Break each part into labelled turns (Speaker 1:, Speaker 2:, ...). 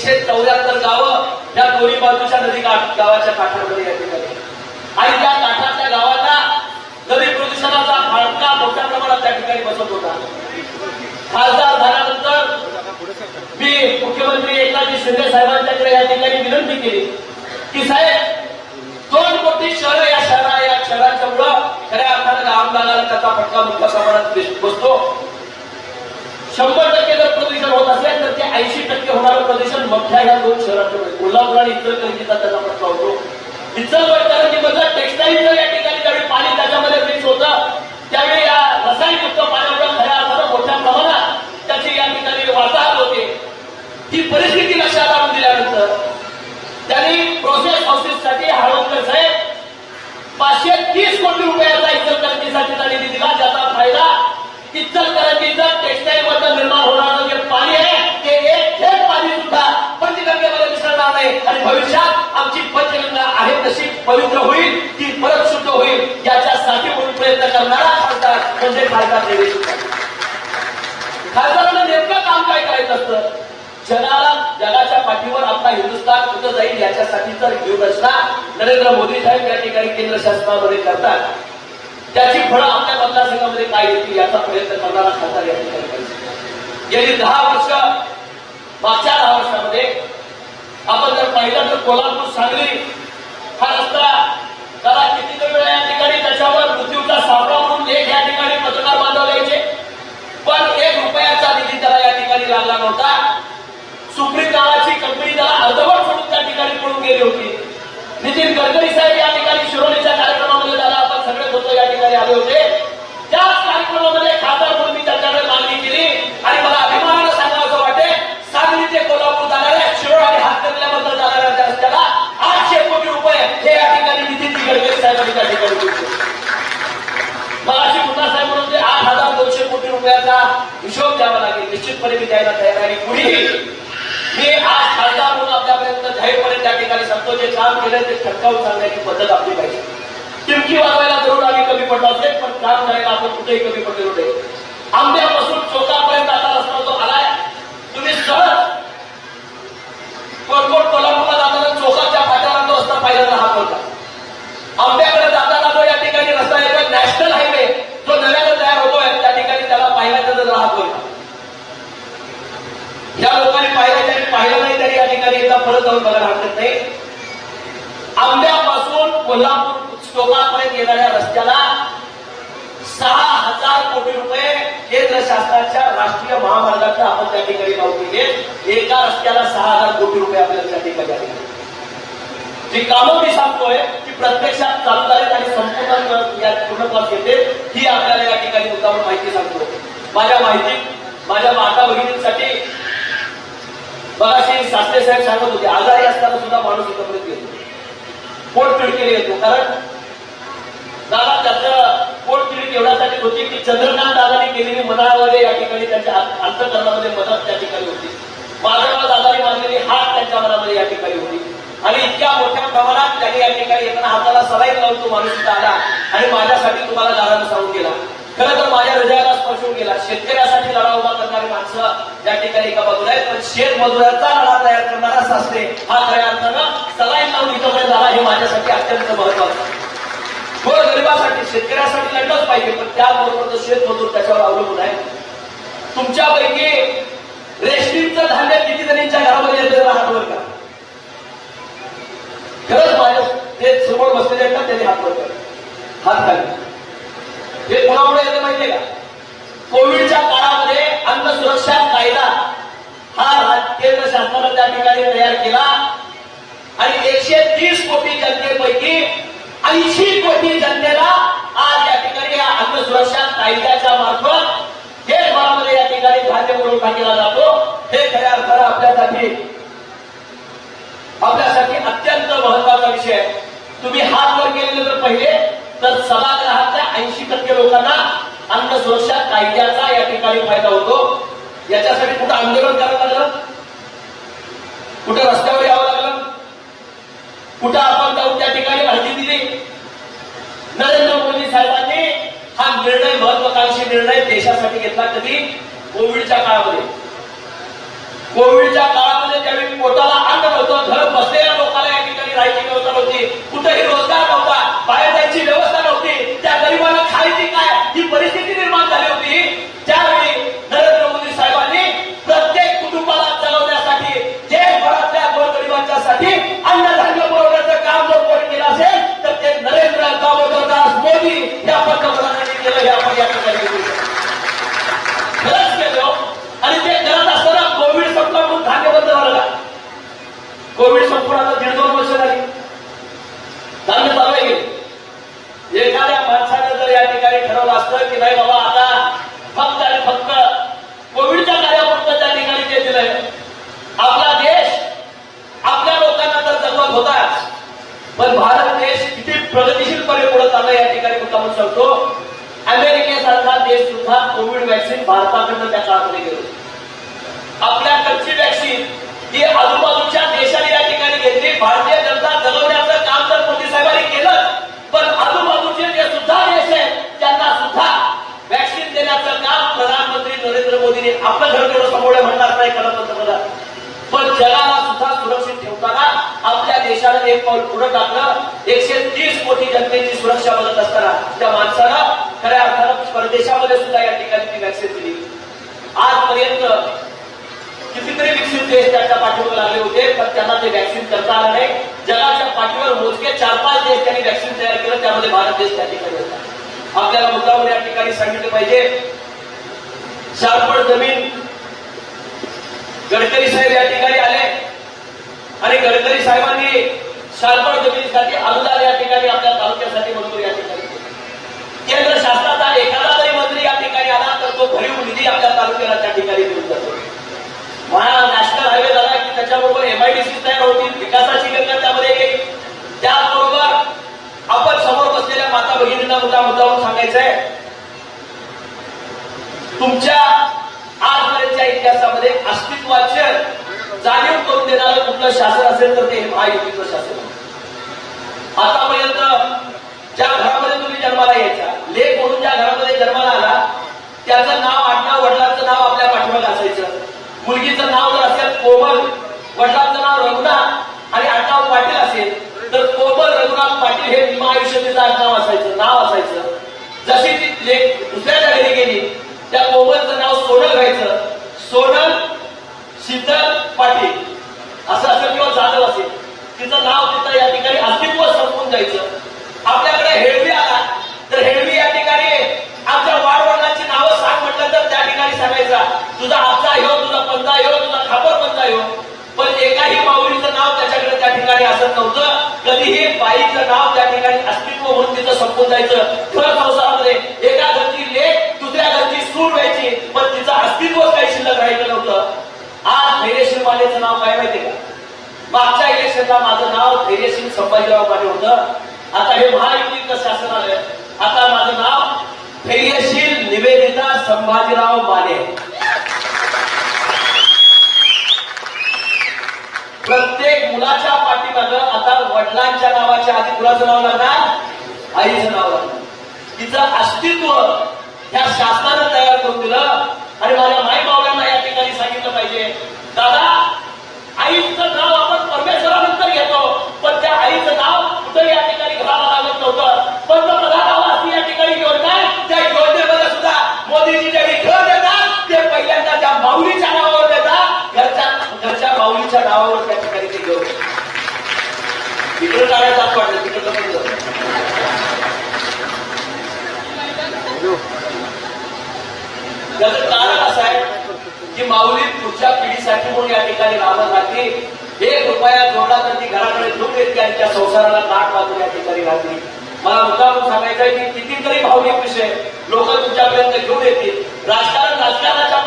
Speaker 1: एकशे चौऱ्याहत्तर गावं या दोन्ही बाजूच्या नदी गावाच्या काठामध्ये या ठिकाणी आणि त्या काठातल्या गावांना नदी प्रदूषणाचा फटका मोठ्या प्रमाणात त्या ठिकाणी बसत होता. खासदार झाल्यानंतर मी मुख्यमंत्री एकनाथजी शिंदे साहेबांच्याकडे या ठिकाणी विनंती केली की साहेब दोन कोटी शहर या शहरा या शहराच्या मुळं खऱ्या अर्थानं आमदाराला त्याचा फटका मोठ्या प्रमाणात बसतो. शंभर टक्के असेल तर ते ऐंशी टक्के होणारं प्रदूषण मोठ्या ह्या दोन शहरातून कोल्हापूर आणि इचलकरंजीचा त्याचा प्रश्न होतो. इचलकरंजी मधलं टेक्स्टाईलचं या ठिकाणी ज्यावेळी पाणी त्याच्यामध्ये मिक्स होतं. त्यावेळी या रसायनयुक्त पाण्यामुळे खऱ्या अर्थानं मोठ्या प्रमाणात त्याची या ठिकाणी वार्ताहर होते. ही परिस्थिती लक्षात आणून दिल्यानंतर त्यांनी प्रोसेस हाऊसेससाठी हळवकर साहेब पाचशे तीस कोटी रुपयाचा इचलकरंजीसाठी त्यांनी दिला. ज्याचा फायदा इचलकरंजीचं टेक्स्टाईल मधलं निर्माण होणार भविष्यात आमची पंचगंगा आहे तशी पवित्र होईल ती परत शुद्ध होईल याच्यासाठी म्हणून प्रयत्न करणारा खासदार म्हणजे खासदार देवेश खासदारांना नेमकं काम काय करायचं असतं? जगाला जगाच्या पाठीवर आपला हिंदुस्थान कुठं जाईल याच्यासाठी तर व्यूहरचना नरेंद्र मोदी साहेब या ठिकाणी केंद्र शासनामध्ये करतात. त्याची फळं आपल्या मतदारसंघामध्ये काय येतील याचा प्रयत्न करणारा खासदार या ठिकाणी पाहिजे गेली दहा वर्ष मागच्या दहा वर्षामध्ये आपण जर पाहिलं तर कोल्हापूर सांगली हा रस्ता त्याला कितीतरी वेळा या ठिकाणी त्याच्यावर मृत्यूचा सापळा म्हणून एक या ठिकाणी पत्रकार बांधव यायचे. पण एक रुपयाचा निधी त्याला या ठिकाणी लागला नव्हता. सुप्रीम दलाची कंपनी त्याला अर्धवट सोडून त्या ठिकाणी पळून गेली होती. नितीन गडकरी साहेब या ठिकाणी शिरोलीच्या कार्यक्रमामध्ये त्याला आपण सगळे होतो या ठिकाणी आले होते. ठिकाणी गडकरी साहेबांनी त्या ठिकाणी दिले मगाशी मुन्ना साहेब म्हणून आठ हजार दोनशे कोटी रुपयाचा हिशोब द्यावा लागेल. निश्चितपणे मी द्यायला तयार आहे. आणि कुणीही मी आज खासदार म्हणून आपल्यापर्यंत जाहीरपणे त्या ठिकाणी सांगतो जे काम केलं ते ठटकावून सांगण्याची पद्धत आपली पाहिजे. टिमकी वाजवायला जरूर आम्ही कमी पडलो असेल पण काम करायला आपण कुठेही कमी पडलेलो नाही. आंब्यापासून चोकापर्यंत आता रस्ता तो आलाय. तुम्ही सहज कोणकोण कोल्हापूरला जाताना चौकाच्या फाट्यावर तो रस्ता पहिल्यांदा हात होता आंब्याकडे जाताना जो या ठिकाणी रस्ता येतो नॅशनल हायवे जो नव्यानं तयार होतोय त्या ठिकाणी त्याला पाहिल्याचा जर राहत होईल या लोकांनी पाहिलं त्यांनी पाहिलं नाही तरी या ठिकाणी एकदा परत जाऊन बघायला हरकत नाही आंब्यापासून कोल्हापूर स्टोकापर्यंत येणाऱ्या रस्त्याला सहा हजार कोटी रुपये केंद्र शासनाच्या राष्ट्रीय महामार्गाचा आपण त्या ठिकाणी लावून दिले एका रस्त्याला सहा हजार कोटी रुपये आपल्याला त्या ठिकाणी जी कामं मी सांगतोय की प्रत्यक्षात चालू झालेत आणि संपूर्ण या पूर्णत्वास येते ही आपल्याला या ठिकाणी मुद्दावर माहिती सांगतो. माझ्या माहितीत माझ्या माता भगिनींसाठी मगाशी सासरे साहेब सांगत होते आजारी असताना सुद्धा माणूस एकत्रित येतो. पोट पिडकेले येतो. कारण दादा त्याचं पोट पिढीत एवढ्यासाठी होती की चंद्रकांत दादानी केलेली मनामध्ये या ठिकाणी त्यांच्या अंतकरणामध्ये मदत त्या ठिकाणी होती. माधवराव दादानी मानलेली हात त्यांच्या मनामध्ये या ठिकाणी होती. आणि इतक्या मोठ्या प्रमाणात त्यांनी या ठिकाणी येताना हाताला सलाईन लावून तो माणूस इथं आला आणि माझ्यासाठी तुम्हाला दादानं सांगून गेला. खरं तर माझ्या हृदयाला स्पर्शून गेला. शेतकऱ्यासाठी लढा उभा करणारी माणसं या ठिकाणी एका बाजूला आहेत. पण शेत मजुराचा लढा तयार करणारा सासरे हा खऱ्या अर्थानं सलाईन लावून इथं झाला हे माझ्यासाठी अत्यंत महत्वाचं थोडं गरिबासाठी शेतकऱ्यासाठी लढलंच पाहिजे. पण त्याबरोबर तो शेत मजूर त्याच्यावर अवलंबून आहे. तुमच्यापैकी रेशमीचं धान्य किती जणींच्या घरामध्ये येतं हात वर करा खरंच माझ्या ते समोर बसलेले आहेत ना त्यांनी हात वर करा हात खाली. हे कोणामुळे येतं माहितीये का? कोविडच्या काळामध्ये अन्न सुरक्षा कायदा हा रा- केंद्र शासनानं त्या ठिकाणी तयार केला. आणि एकशे तीस कोटी जनतेपैकी ऐंशी कोटी जनतेला आज या ठिकाणी या अन्न सुरक्षा कायद्याच्या मार्फत हे घरामध्ये म्हणून ठिकाणी जातो. हे खऱ्या अर्थानं आपल्यासाठी आपल्यासाठी अत्यंत महत्त्वाचा विषय आहे. तुम्ही हात वर केलेले जर पहिले तर सभागृहातल्या ऐंशी टक्के लोकांना अन्न सुरक्षा कायद्याचा या ठिकाणी फायदा होतो. याच्यासाठी कुठं आंदोलन करावं लागलं? कुठं रस्त्यावर यावं लागलं? कुठं आपण जाऊन त्या ठिकाणी माहिती दिली? नरेंद्र मोदी साहेबांनी हा निर्णय महत्वाकांक्षी निर्णय देशासाठी घेतला कधी? कोविडच्या काळामध्ये. कोविडच्या काळामध्ये ज्यावेळी पोटाला अन्न होतो घर बसलेल्या लोकांना या ठिकाणी राहायची व्यवस्था नव्हती कुठेही रोजगार नव्हता बाहेर जायची व्यवस्था नव्हती त्या गरिबांना खायची काय ही परिस्थिती निर्माण झाली होती त्यावेळी नरेंद्र मोदी साहेबांनी प्रत्येक कुटुंबाला चालवण्यासाठी देशभरातल्या गोरगरिबांच्यासाठी अन्नधान्य पुरवण्याचं काम जर कोणी केलं असेल तर ते नरेंद्र दामोदरदास मोदी या पंतप्रधानांनी केलं हे आपण या ठिकाणी बघू शकतो. खरंच केलं हो. आणि ते करत असताना कोविड संपला म्हणून धान्य बंद झालं का कोविड संपून आता दीड दोन वर्ष झाली धान्य चालू आहे की? एखाद्या माणसाने जर या ठिकाणी ठरवलं असतं की नाही बाबा आता फक्त आणि फक्त कोविडच्या कार्यापुरतं त्या ठिकाणी ते दिलंय आपला देश आपल्या लोकांना तर जगवत होताच पण भारत देश किती प्रगतीशीलपणे या ठिकाणी मुद्दामून सांगतो अमेरिकेसारखा देश सुद्धा कोविड वॅक्सिन भारताकडनं त्या काळामध्ये गेलो आपल्याकडची वॅक्सिन ही आजूबाजूच्या देशाने या ठिकाणी घेतली. भारतीय जनता जगवण्याचं काम तर मोदी साहेबांनी केलं पण आजूबाजूचे जे सुद्धा देश आहेत त्यांना सुद्धा वॅक्सिन देण्याचं काम प्रधानमंत्री नरेंद्र मोदींनी आपलं घर घेऊन समोर म्हणणार नाही करत पंतप्रधान पण जगाला सुद्धा सुरक्षित ठेवताना आपल्या देशानं एक पाऊल पुढे टाकलं एकशे तीस कोटी जनतेची सुरक्षा बदलत असताना त्या माणसानं खऱ्या अर्थानं परदेशामध्ये सुद्धा या ठिकाणी ती वॅक्सिन दिली. आजपर्यंत कितीतरी विकसित देश त्यांच्या पाठीवर लागले होते पण त्यांना ते वॅक्सिन करता आलं नाही. जगाच्या पाठीवर मोजके चार पाच देश त्यांनी वॅक्सिन तयार केलं त्यामध्ये भारत देश त्या ठिकाणी होता. आपल्याला मुद्दामून या ठिकाणी सांगितलं पाहिजे शारपड जमीन गडकरी साहेब या ठिकाणी आले. आणि गडकरी साहेबांनी शारपड जमिनीसाठी अनुदान या ठिकाणी आपल्या तालुक्यासाठी मंजूर या ठिकाणी केंद्र शासनाचा एखादा जरी मंत्री या ठिकाणी आला तर तो भरीव निधी आपल्या तालुक्याला त्या ठिकाणी देऊन जातो. महा नॅशनल हायवे झाला की त्याच्याबरोबर एमआयडीसी तयार होतील विकासाची गंगा त्यामध्ये येईल त्याचबरोबर आपण समोर बसलेल्या माता भगिनींना मुद्दा मुद्दावून सांगायचं आहे तुमच्या आजपर्यंतच्या इतिहासामध्ये अस्तित्वाचे जाणीव करून देणारं कुठलं शासन असेल तर ते महायुतीचं शासन आतापर्यंत ज्या घरामध्ये तुम्ही जन्माला यायचा लेख म्हणून ज्या घरामध्ये जन्माला आला त्याचं नाव आडनाव वडिलांचं नाव आपल्या पाठीमागे असायचं. मुलगीचं नाव जर असेल कोमल वडिलांचं नाव रघुनाथ आणि आडनाव पाटील असेल तर कोमल रघुनाथ पाटील हे निम आयुष्य आडनाव असायचं नाव असायचं. जशी ती लेख दुसऱ्या जागेने गेली त्या कोमलचं नाव सोनल व्हायचं सोनल शीतल पाटील असं असेल किंवा जाधव असेल तिचं नाव तिथं या ठिकाणी अस्तित्व संपून जायचं. आपल्याकडे हेळवी आला तर हेळवी या ठिकाणी आमच्या वाडवडिलांची नावं सांग म्हटलं तर त्या ठिकाणी सांगायचा तुझा आजचा ह्यो तुझा पंजा ह्यो तुझा खापर पंजा ह्यो. पण एकाही माऊलीचं नाव त्याच्याकडे त्या ठिकाणी असत नव्हतं. कधीही बाईचं नाव त्या ठिकाणी अस्तित्व म्हणून तिचं संपून जायचं. खरं संसारामध्ये एका घरची लेख दुसऱ्या घरची सूर व्हायची पण तिचं अस्तित्वच काही शिल्लक राहिलं नव्हतं. आज धैर्यशील मालेचं नाव काय माहितीये का? मागच्या इलेक्शनला माझं नाव धैर्यशील संभाजीराव माने होतं. आता हे महायुतीचं शासन आलं आता माझं नाव धैर्यशील निवेदिता संभाजीराव माने प्रत्येक मुलाच्या पाठीमागं आता वडिलांच्या नावाच्या आधी कुणाचं नाव लागणार? आईचं नाव लागणार. तिचं अस्तित्व ह्या शासनानं तयार करून दिलं. आणि माझ्या माई मावळ्यांना या ठिकाणी सांगितलं पाहिजे दादा आईचं नाव आपण परमेश्वरानंतर घेतो पण त्या आईचं नाव कुठं या ठिकाणी घराला लागत नव्हतं पंतप्रधान आवास ही या ठिकाणी योजना आहे त्या योजनेमध्ये सुद्धा मोदीजी ज्यावेळी घर देतात ते पहिल्यांदा त्या माऊलीच्या नावावर देतात घरच्या घरच्या माऊलीच्या नावावर त्या ठिकाणी ते घेऊन तिकडं काढायचं असं वाटलं तिकडं पण जाऊ. त्याचं कारण असं आहे की माऊली पुढच्या पिढीसाठी म्हणून या ठिकाणी राबत राहते एक रुपया जोडला तर ती घराकडे घेऊन येते आणि त्या संसाराला दाट वाजून या ठिकाणी राहते मला मुद्दाम सांगायचं आहे की कितीतरी भावनिक विषय लोक तुमच्यापर्यंत घेऊन येतील. राजकारण राजकारणाच्या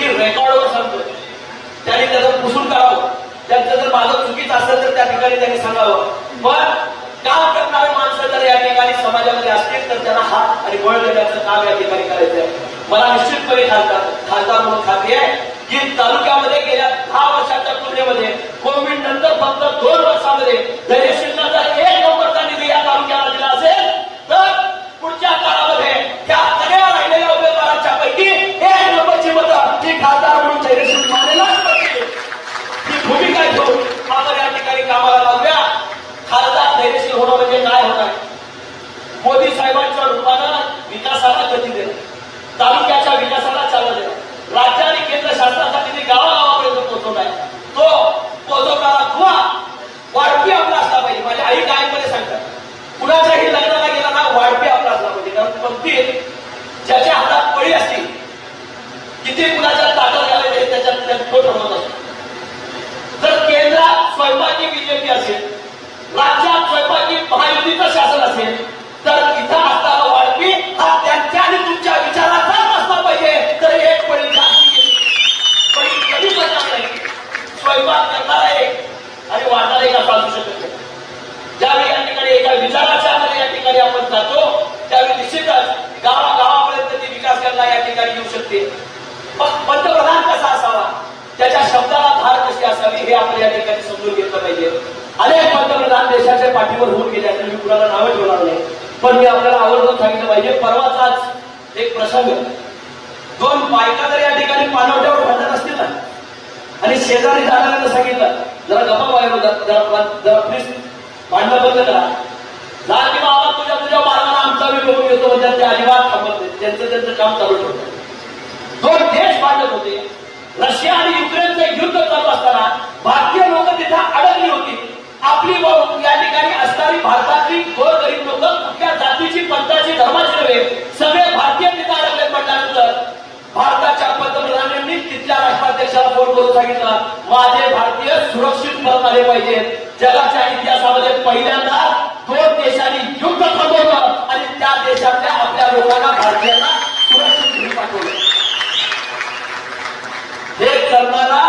Speaker 1: ते रेकॉर्डवर सांगतोय. त्यांनी त्याचं पुसून काढावं. त्यांचं जर माझं चुकीचं असेल तर त्या ठिकाणी त्यांनी सांगावं. पण काम करणारे माणसं जर या ठिकाणी समाजामध्ये असतील तर त्यांना हात आणि बळ देण्याचं काम या ठिकाणी करायचं आहे मला निश्चितपणे खासदार खासदार म्हणून खात्री आहे की तालुक्यामध्ये गेल्या दहा वर्षाच्या तुलनेमध्ये कोविड नंतर फक्त दोन वर्षामध्ये धैर्यशीलला एक नंबरचा निधी या तालुक्याला दिला असेल तर पुढच्या काळामध्ये त्या सगळ्या राहिलेल्या उमेदवारांच्या पैकी एक नंबरची मतं ही खासदार म्हणून धैर्यशील मानेलाच पडतील ही भूमिका घेऊन आपण या ठिकाणी कामाला लावूया खासदार धैर्यशील होणं म्हणजे काय होणार मोदी साहेबांच्या रूपानं विकासाला गती देणं तालुक्याच्या विकासाला चालना देणं राज्य आणि केंद्र शासनाचा निधी गावागावापर्यंत पोहोचवलाय तो पोहोचवणारा दुवा वाढपी आपला असला पाहिजे माझ्या आई गायमध्ये सांगतात कुणाच्याही लग्नाला गेला ना वाढपी आपला असला पाहिजे ज्याच्या हातात पळी असतील किती कुणाच्या ताटा घालायचे त्याच्यात त्यात तो ठरवत असतो जर केंद्रात स्वयंपाकी बीजेपी असेल राज्यात स्वयंपाकी महायुतीचं शासन असेल गावागावापर्यंत ते विकास करणार या ठिकाणी येऊ शकते. पण पंतप्रधान कसा असावा? त्याच्या शब्दाला धार कशी असावी हे आपण या ठिकाणी समजून घेतलं पाहिजे. अनेक पंतप्रधान देशाच्या पाठीवर होऊन गेले मी कुणाला नावं ठेवणार नाही. पण मी आपल्याला आवर्जून सांगितलं पाहिजे परवाचाच एक प्रसंग. दोन बायका जर या ठिकाणी पानवट्यावर भांडत असतील ना. आणि शेजारी जाणाऱ्यांना सांगितलं जरा गप्पा बाहेर जरा जरा प्लीज भांडणं बंद करा. जा बाबा तुझ्या तुझ्या मार्गाला आमचा मी बघून येतो. म्हणजे ते अजिबात थांबत त्यांचं त्यांचं काम चालू ठेवतं. दोन देश भांडत होते. रशिया आणि युक्रेनचं युद्ध चालू असताना भारतीय लोक तिथे अडकली होती. आपली या ठिकाणी असणारी भारतातली गोरगरीब लोक कुठल्या जातीची पंथाची धर्माची नव्हे सगळे भारतीय तिथे अडकले म्हटल्यानंतर भारताच्या पंतप्रधानांनी तिथल्या राष्ट्राध्यक्षाला फोन करून सांगितलं माझे भारतीय सुरक्षित परत आले पाहिजेत. जगाच्या इतिहासामध्ये पहिल्यांदा दोन देशांनी युद्ध थांबवलं आणि त्या देशातल्या आपल्या लोकांना भारतीयांना सुरक्षित घरी पाठवलं. हे करणारा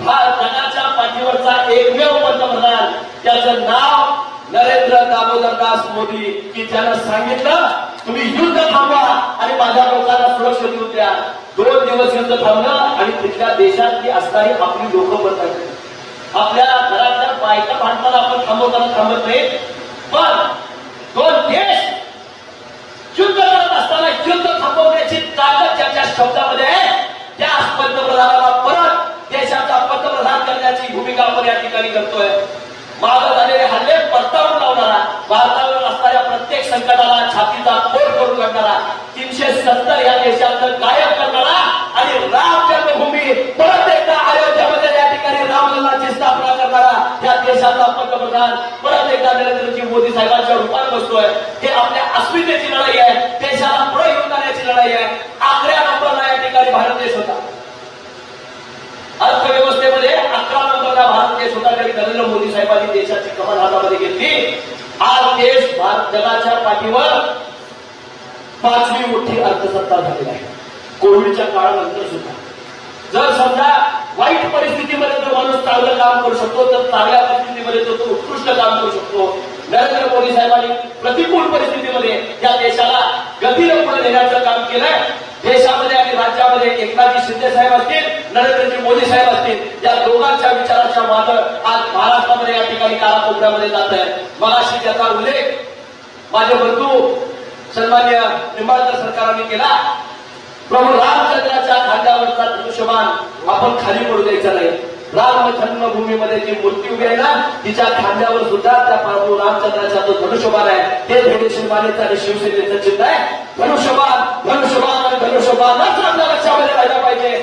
Speaker 1: जगाच्या पाठीवरचा एकमेव पंतप्रधान त्याचं नाव नरेंद्र दामोदर दास मोदी की ज्यानं सांगितलं तुम्ही युद्ध थांबवा आणि माझ्या लोकांना सुरक्षित येऊ द्या. दोन दिवस युद्ध थांबलं आणि तिथल्या देशातली असणारी आपली लोक बदल आपल्या घरात बायका भारताला आपण थांबवताना थांबत नाही पण दोन देश युद्ध करत असताना युद्ध थांबवण्याची ताकद ज्याच्या शब्दामध्ये आहे त्या पंतप्रधानाला परत देशाचा पंतप्रधान करण्याची भूमिका आपण या ठिकाणी करतोय. मागं झालेले हल्ले परतावून लावणारा भारतावर असणाऱ्या प्रत्येक संकटाला छातीचा फोड करून काढणारा तीनशे सत्तर या देशातलं गायब करणारा आणि राम जन्मभूमी परत देशाचा पंतप्रधान परत एकदा नरेंद्रजी मोदी साहेबांच्या रूपात बसतोय. हे आपल्या अस्मितेची लढाई आहे. देशाला पुढे घेऊन जाण्याची लढाई आहे. अकरा नंबरला या ठिकाणी भारत देश होता. अर्थव्यवस्थेमध्ये अकरा नंबरला भारत देश होता. तरी नरेंद्र मोदी साहेबांनी देशाची कमल हातामध्ये घेतली. आज देश भारत जगाच्या पाठीवर पाचवी मोठी अर्थसत्ता झालेली आहे. कोविडच्या काळानंतर सुद्धा. जर समजा वाईट परिस्थितीमध्ये जर माणूस चांगलं काम करू शकतो तर चांगल्या परिस्थितीमध्ये तो उत्कृष्ट काम करू शकतो. नरेंद्र मोदी साहेबांनी प्रतिकूल परिस्थितीमध्ये या देशाला गतीने पुढे नेण्याचं काम केलंय. देशामध्ये आणि राज्यामध्ये एकनाथजी शिंदे साहेब असतील नरेंद्रजी मोदी साहेब असतील या दोघांच्या विचाराच्या मात्र आज महाराष्ट्रामध्ये या ठिकाणी काळाकोपऱ्यामध्ये जात आहे मगाशी त्याचा उल्लेख माझे बंधू सन्मान्य निंबाळकर सरकारांनी केला. प्रभू रामचंद्राच्या खांद्यावरचा दृश्यमान आपण खाली पडू द्यायचा नाही. राम जन्मभूमीमध्ये जी मूर्ती उभी आहे ना तिच्या खांद्यावर सुद्धा त्या प्रभू रामचंद्राचा जो धनुष्यबाण आहे ते धैर्यशील आणि शिवसेनेचं चिन्ह आहे. धनुष्यबाण धनुष्यबाण आणि धनुष्यबाणच लक्षामध्ये पाहिजे.